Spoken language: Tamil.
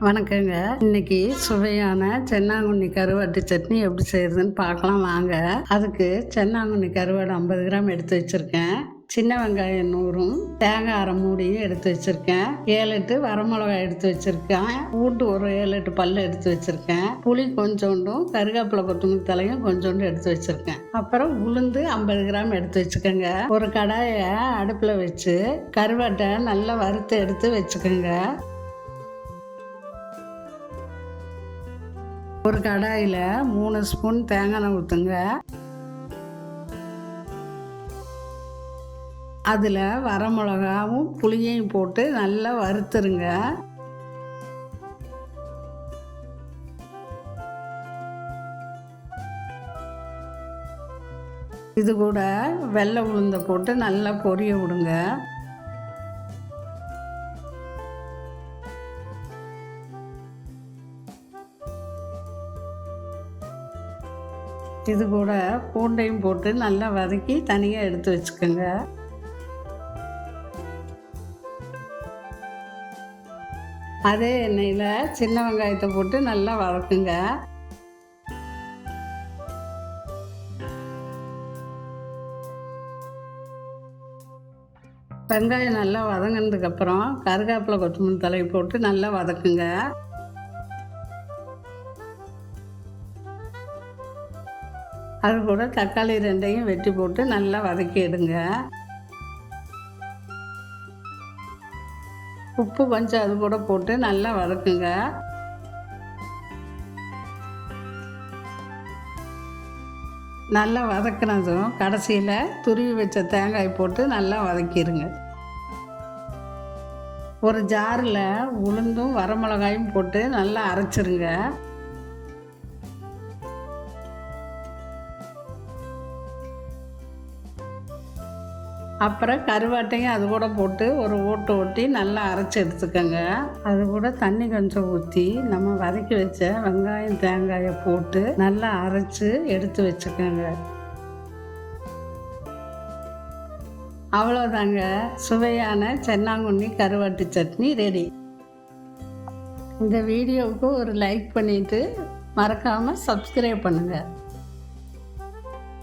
வணக்கங்க. இன்னைக்கு சுவையான சென்னாங்குண்ணி கருவாட்டு சட்னி எப்படி செய்யறதுன்னு பார்க்கலாம் வாங்க. அதுக்கு சென்னாங்குண்ணி கருவாடு ஐம்பது கிராம் எடுத்து வச்சிருக்கேன். சின்ன வெங்காயம் நூறும் தேங்காய் அரை மூடியும் எடுத்து வச்சிருக்கேன். ஏழு எட்டு வரமிளகாய் எடுத்து வச்சிருக்கேன். ஊட்டு ஒரு ஏழு எட்டு பல்லு எடுத்து வச்சிருக்கேன். புளி கொஞ்சோண்டும் கருவேப்பிலை கொத்தமல்லி தலையும் கொஞ்சோண்டு எடுத்து வச்சிருக்கேன். அப்புறம் உளுந்து ஐம்பது கிராம் எடுத்து வச்சுக்கோங்க. ஒரு கடாயை அடுப்பில் வச்சு கருவாட்டை நல்லா வறுத்து எடுத்து வச்சுக்கோங்க. ஒரு கடாயில் மூணு ஸ்பூன் தேங்காய் எண்ணெய் ஊற்றுங்க அதில் வரமிளகாவும் புளியையும் போட்டு நல்லா வறுத்துருங்க. இது கூட வெள்ளை உளுந்தை போட்டு நல்லா பொரிய விடுங்க. இது கூட பூண்டையும் போட்டு நல்லா வதக்கி தனியாக எடுத்து வச்சுக்கோங்க. அதே எண்ணெயில் சின்ன வெங்காயத்தை போட்டு நல்லா வதக்குங்க. வெங்காயம் நல்லா வதங்கினதுக்கப்புறம் கருவேப்பிலை கொத்தமல்லி தலையை போட்டு நல்லா வதக்குங்க. அது கூட தக்காளி ரெண்டையும் வெட்டி போட்டு நல்லா வதக்கிடுங்க உப்பு கொஞ்சம் அது கூட போட்டு நல்லா வதக்குங்க. நல்லா வதக்கினதும் கடைசியில் துருவி வச்ச தேங்காய் போட்டு நல்லா வதக்கிடுங்க. ஒரு ஜாரில் உளுந்தும் வரமிளகாயும் போட்டு நல்லா அரைச்சிருங்க. அப்புறம் கருவாட்டையும் அது கூட போட்டு ஒரு ஓட்டு ஓட்டி நல்லா அரைச்சி எடுத்துக்கோங்க. அது கூட தண்ணி கொஞ்சம் ஊற்றி நம்ம வதக்கி வச்ச வெங்காயம் தேங்காயை போட்டு நல்லா அரைச்சி எடுத்து வச்சுக்கோங்க. அவ்வளோதாங்க. சுவையான சென்னாங்குண்ணி கருவாட்டு சட்னி ரெடி. இந்த வீடியோவுக்கு ஒரு லைக் பண்ணிவிட்டு மறக்காமல் சப்ஸ்கிரைப் பண்ணுங்கள்